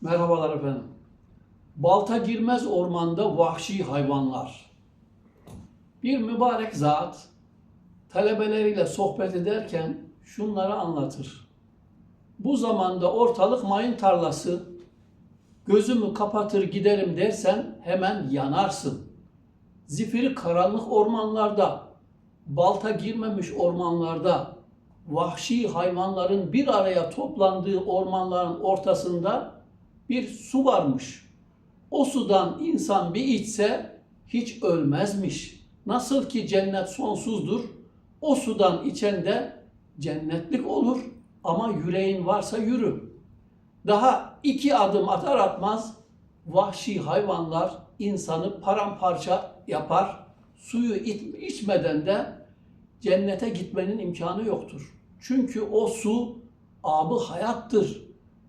Merhabalar efendim. Balta girmez ormanda vahşi hayvanlar. Bir mübarek zat talebeleriyle sohbet ederken şunları anlatır. Bu zamanda ortalık mayın tarlası. Gözümü kapatır giderim dersen hemen yanarsın. Zifiri karanlık ormanlarda, balta girmemiş ormanlarda, vahşi hayvanların bir araya toplandığı ormanların ortasında bir su varmış. O sudan insan bir içse hiç ölmezmiş. Nasıl ki cennet sonsuzdur, o sudan içen de cennetlik olur ama yüreğin varsa yürü. Daha iki adım atar atmaz vahşi hayvanlar insanı paramparça yapar. Suyu iç- içmeden de cennete gitmenin imkanı yoktur. Çünkü o su abı hayattır.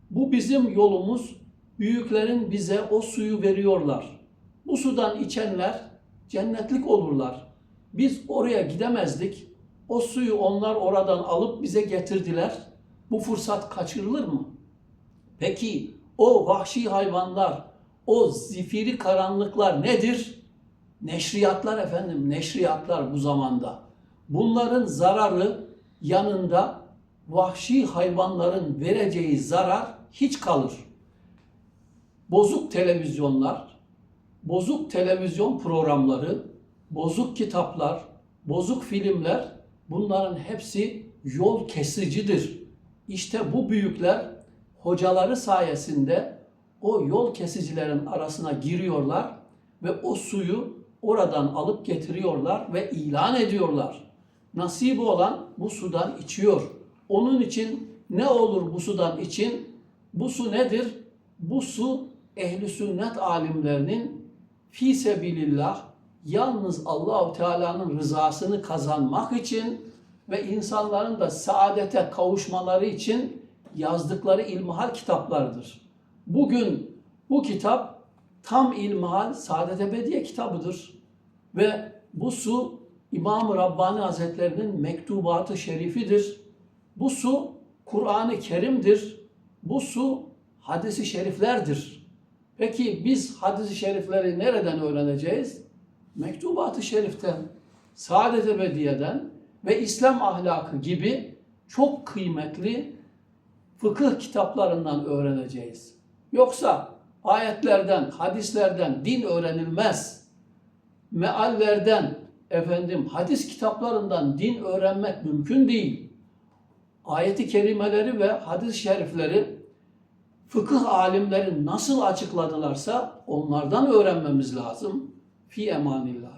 Bu bizim yolumuz. Büyüklerin bize o suyu veriyorlar. Bu sudan içenler cennetlik olurlar. Biz oraya gidemezdik. O suyu onlar oradan alıp bize getirdiler. Bu fırsat kaçırılır mı? Peki o vahşi hayvanlar, o zifiri karanlıklar nedir? Neşriyatlar efendim, neşriyatlar bu zamanda. Bunların zararı yanında vahşi hayvanların vereceği zarar hiç kalır. Bozuk televizyonlar, bozuk televizyon programları, bozuk kitaplar, bozuk filmler bunların hepsi yol kesicidir. İşte bu büyükler hocaları sayesinde o yol kesicilerin arasına giriyorlar ve o suyu oradan alıp getiriyorlar ve ilan ediyorlar. Nasibi olan bu sudan içiyor. Onun için ne olur bu sudan için? Bu su nedir? Bu su ehli sünnet alimlerinin fi sebilillah yalnız Allahu Teala'nın rızasını kazanmak için ve insanların da saadete kavuşmaları için yazdıkları ilmihal kitaplarıdır. Bugün bu kitap tam ilmihal Saadet Ebediye kitabıdır. Ve bu su İmam-ı Rabbani Hazretlerinin mektubatı şerifidir. Bu su Kur'an-ı Kerim'dir. Bu su hadisi şeriflerdir. Peki biz hadisi şerifleri nereden öğreneceğiz? Mektubat-ı şeriften, Saadet Ebediye'den ve İslam ahlakı gibi çok kıymetli fıkıh kitaplarından öğreneceğiz. Yoksa ayetlerden, hadislerden din öğrenilmez. Meallerden, efendim hadis kitaplarından din öğrenmek mümkün değil. Ayeti kerimeleri ve hadis-i şerifleri fıkıh alimleri nasıl açıkladılarsa onlardan öğrenmemiz lazım. Fi emanillah.